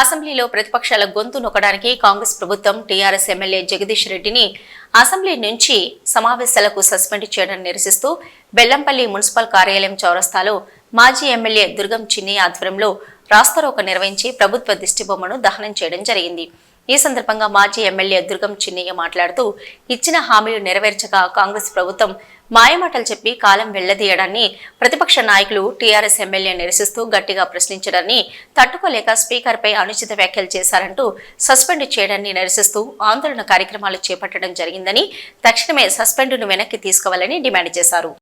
అసెంబ్లీలో ప్రతిపక్షాల గొంతు నొక్కడానికి కాంగ్రెస్ ప్రభుత్వం టీఆర్ఎస్ ఎమ్మెల్యే జగదీష్ రెడ్డిని అసెంబ్లీ నుంచి సమావేశాలకు సస్పెండ్ చేయడం నిరసిస్తూ బెల్లంపల్లి మున్సిపల్ కార్యాలయం చౌరస్తాలో మాజీ ఎమ్మెల్యే దుర్గం చిన్ని ఆధ్వర్యంలో రాస్తారోక నిర్వహించి ప్రభుత్వ దిష్టిబొమ్మను దహనం చేయడం జరిగింది. ఈ సందర్భంగా మాజీ ఎమ్మెల్యే దుర్గం చిన్నయ్య మాట్లాడుతూ ఇచ్చిన హామీలు నెరవేర్చక కాంగ్రెస్ ప్రభుత్వం మాయమాటలు చెప్పి కాలం వెళ్ళదీయడాన్ని ప్రతిపక్ష నాయకులు టీఆర్ఎస్ ఎమ్మెల్యే నిరసిస్తూ గట్టిగా ప్రశ్నించడాన్ని తట్టుకోలేక స్పీకర్పై అనుచిత వ్యాఖ్యలు చేశారంటూ సస్పెండ్ చేయడాన్ని నిరసిస్తూ ఆందోళన కార్యక్రమాలు చేపట్టడం జరిగిందని తక్షణమే సస్పెండ్ను వెనక్కి తీసుకోవాలని డిమాండ్ చేశారు.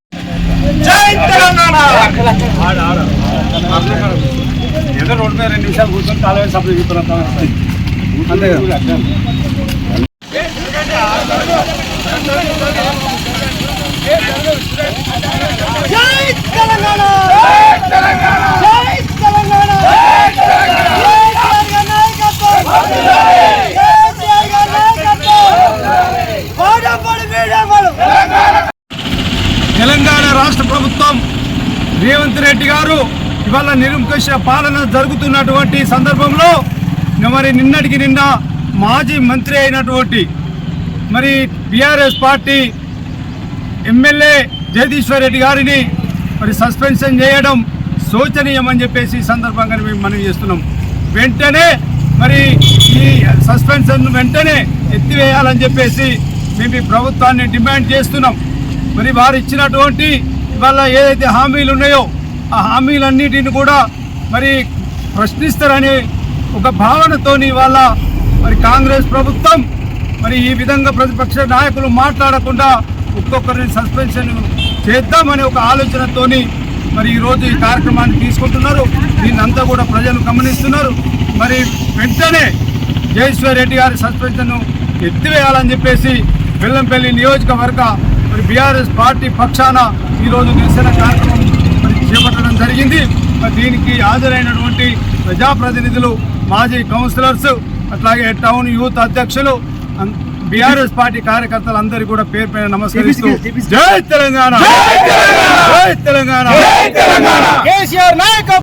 నిమిషాలు కూర్చొని కాలువ సప్లై చెప్తున్నా అంతే కదా జై తెలంగాణ జై తెలంగాణ జై తెలంగాణ జై తెలంగాణ నాయకత్వం జై నాయకత్వం పాడపడి మీడియాలు తెలంగాణ రాష్ట్ర ప్రభుత్వం రేవంత్ రెడ్డి గారు ఇవాళ నిరంకుశ పాలన జరుగుతున్నటువంటి సందర్భంలో మరి నిన్నటికి నిన్న మాజీ మంత్రి అయినటువంటి మరి BRS party MLA Jagadishwar Reddy గారిని మరి సస్పెన్షన్ చేయడం శోచనీయమని చెప్పేసి ఈ సందర్భంగా మేము మనవి చేస్తున్నాం. వెంటనే మరి ఈ సస్పెన్షన్ వెంటనే ఎత్తివేయాలని చెప్పేసి మేము ఈ ప్రభుత్వాన్ని డిమాండ్ చేస్తున్నాం. మరి వారు ఇచ్చినటువంటి ఇవాళ ఏదైతే హామీలు ఉన్నాయో ఆ హామీలన్నిటిని కూడా మరి ప్రశ్నిస్తారనే ఒక భావనతోని ఇవాళ మరి కాంగ్రెస్ ప్రభుత్వం మరి ఈ విధంగా ప్రతిపక్ష నాయకులు మాట్లాడకుండా ఒక్కొక్కరిని సస్పెన్షన్ చేద్దామనే ఒక ఆలోచనతోని మరి ఈరోజు ఈ కార్యక్రమాన్ని తీసుకుంటున్నారు. దీన్నంతా కూడా ప్రజలు గమనిస్తున్నారు. మరి వెంటనే జయేశ్వర్ రెడ్డి గారి సస్పెన్షన్ ఎత్తివేయాలని చెప్పేసి బెల్లంపల్లి నియోజకవర్గ మరి బీఆర్ఎస్ పార్టీ పక్షాన ఈరోజు నిరసన కార్యక్రమం మరి చేపట్టడం జరిగింది. మరి దీనికి హాజరైనటువంటి ప్రజాప్రతినిధులు మాజీ కౌన్సిలర్స్ అట్లాగే టౌన్ యూత్ అధ్యక్షులు బీఆర్ఎస్ పార్టీ కార్యకర్తలు అందరికీ కూడా పేరు పైన నమస్కరిస్తూ జై తెలంగాణ! జై తెలంగాణ! కేసీఆర్ నాయకత్వం!